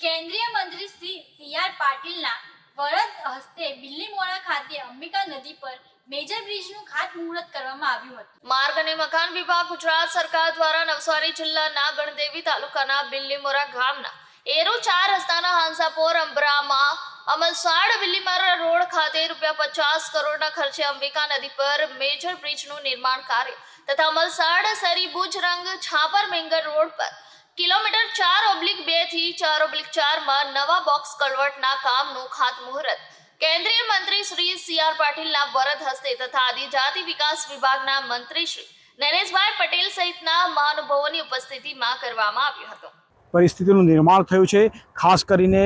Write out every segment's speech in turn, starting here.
કેન્દ્રીય મંત્રી Shri C R પાટીલના વરદ હસ્તે બિલ્લીમોરા ખાતે અંબિકા નદી પર મેજર બ્રિજનું ખાતમુહૂર્ત કરવામાં આવ્યું હતું. માર્ગ અને મકાન વિભાગ ગુજરાત સરકાર દ્વારા નવસારી જિલ્લાના ગણદેવી તાલુકાના બિલ્લીમોરા ગામના એરો ચાર રસ્તાના હાંસાપોર અંબરામાં અમલસાડ બિલ્લીમોરા રોડ ખાતે રૂપિયા પચાસ કરોડના ખર્ચે અંબિકા નદી પર મેજર બ્રિજનું નિર્માણ કાર્ય તથા અમલસાડ સરી ભુજ રંગ છાપર મેંગર રોડ પર કિલોમીટર ચાર ઓબ્લિક બેથી ચાર ઓબ્લિક ચારમાં નવા બોક્સ કલવટના કામનું ખાતમુહૂર્ત. કેન્દ્રીય મંત્રી શ્રી સી આર પાટીલના વરદ હસ્તે તથા આદિજાતિ વિકાસ વિભાગના મંત્રી શ્રી નરેશભાઈ પટેલ સહિતના મહાનુભાવોની ઉપસ્થિતિમાં કરવામાં આવ્યું હતું. પરિસ્થિતિનું નિર્માણ થયું છે. ખાસ કરીને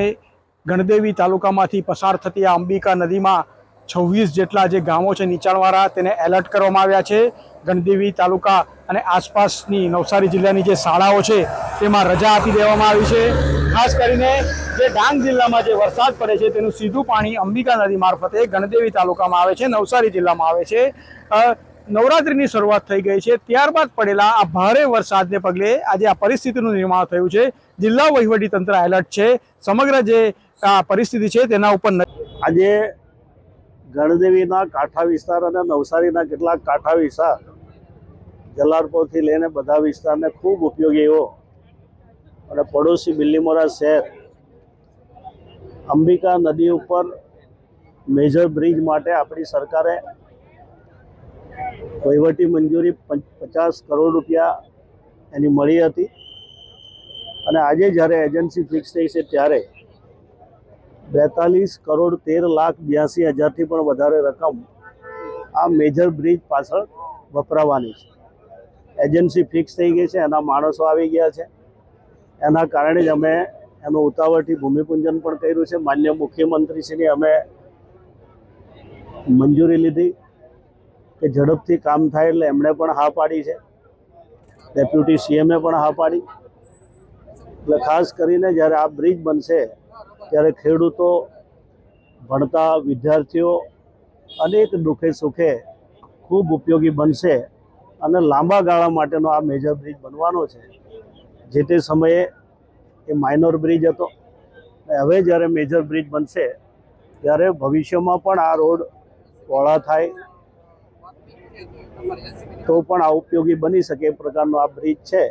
ગણદેવી તાલુકામાંથી પસાર થતી આ અંબિકા નદીમાં છવ્વીસ જેટલા જે ગામો છે નીચાણવાળા તેને એલર્ટ કરવામાં આવ્યા છે. ગણદેવી તાલુકા અને આસપાસની નવસારી જિલ્લાની જે શાળાઓ છે તેમાં રજા આપી દેવામાં આવી છે. ખાસ કરીને જે ડાંગ જિલ્લામાં જે વરસાદ પડે છે તેનું સીધું પાણી અંબિકા નદી મારફતે ગણદેવી તાલુકામાં આવે છે, નવસારી જિલ્લામાં આવે છે. નવરાત્રિની શરૂઆત થઈ ગઈ છે. ત્યારબાદ પડેલા આ ભારે વરસાદને પગલે આજે આ પરિસ્થિતિનું નિર્માણ થયું છે. જિલ્લા વહીવટી તંત્ર એલર્ટ છે. સમગ્ર જે આ પરિસ્થિતિ છે તેના ઉપર આજે ગણદેવીના કાંઠા વિસ્તાર અને નવસારીના કેટલાક કાંઠા વિસ્તાર જલારપોરથી લઈને બધા વિસ્તારને ખૂબ ઉપયોગી એવો. અને પડોશી બિલ્લીમોરા શહેર અંબિકા નદી ઉપર મેજર બ્રિજ માટે આપણી સરકારે વહીવટી મંજૂરી પંચ- પચાસ કરોડ રૂપિયા એની મળી હતી. અને આજે જ્યારે એજન્સી ફિક્સ થઈ છે ત્યારે બેતાલીસ કરોડ તેર લાખ બ્યાસી હજારથી પણ વધારે રકમ આ મેજર બ્રિજ પાછળ વપરાવાની છે. એજન્સી ફિક્સ થઈ ગઈ છે, એના માણસો આવી ગયા છે. એના કારણે જ અમે એનું ઉતાવળથી ભૂમિપૂજન પણ કર્યું છે. માન્ય મુખ્યમંત્રીશ્રીની અમે મંજૂરી લીધી કે ઝડપથી કામ થાય એટલે એમણે પણ હા પાડી છે. ડેપ્યુટી સીએમએ પણ હા પાડી. એટલે ખાસ કરીને જ્યારે આ બ્રિજ બનશે ત્યારે ખેડૂતો ભણતા વિદ્યાર્થીઓ અનેક દુઃખે સુખે ખૂબ ઉપયોગી બનશે અને લાંબા ગાળા માટેનો આ મેજર બ્રિજ બનવાનો છે. જે તે સમયે એ માઇનોર બ્રિજ હતો હવે જ્યારે મેજર બ્રિજ બનશે ત્યારે ભવિષ્યમાં પણ આ રોડ પહોળા થાય તો પણ આ ઉપયોગી બની શકે એ પ્રકારનો આ બ્રિજ છે.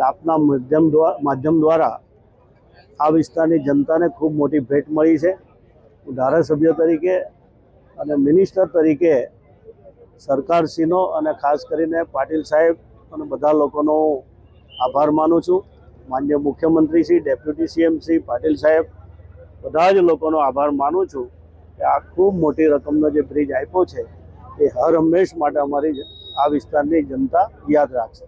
આપના માધ્યમ દ્વારા માધ્યમ દ્વારા આ વિસ્તારની જનતાને ખૂબ મોટી ભેટ મળી છે. હું ધારાસભ્ય તરીકે અને મિનિસ્ટર તરીકે સરકારશ્રીનો અને ખાસ કરીને પાટીલ સાહેબ અને બધા લોકોનો આભાર માનું છું. માન્ય મુખ્યમંત્રી શ્રી, ડેપ્યુટી સીએમ શ્રી પાટીલ સાહેબ, બધા જ લોકોનો આભાર માનું છું કે આ ખૂબ મોટી રકમનો જે બ્રિજ આપ્યો છે, એ હર હંમેશ માટે અમારી આ વિસ્તારની જનતા યાદ રાખશે.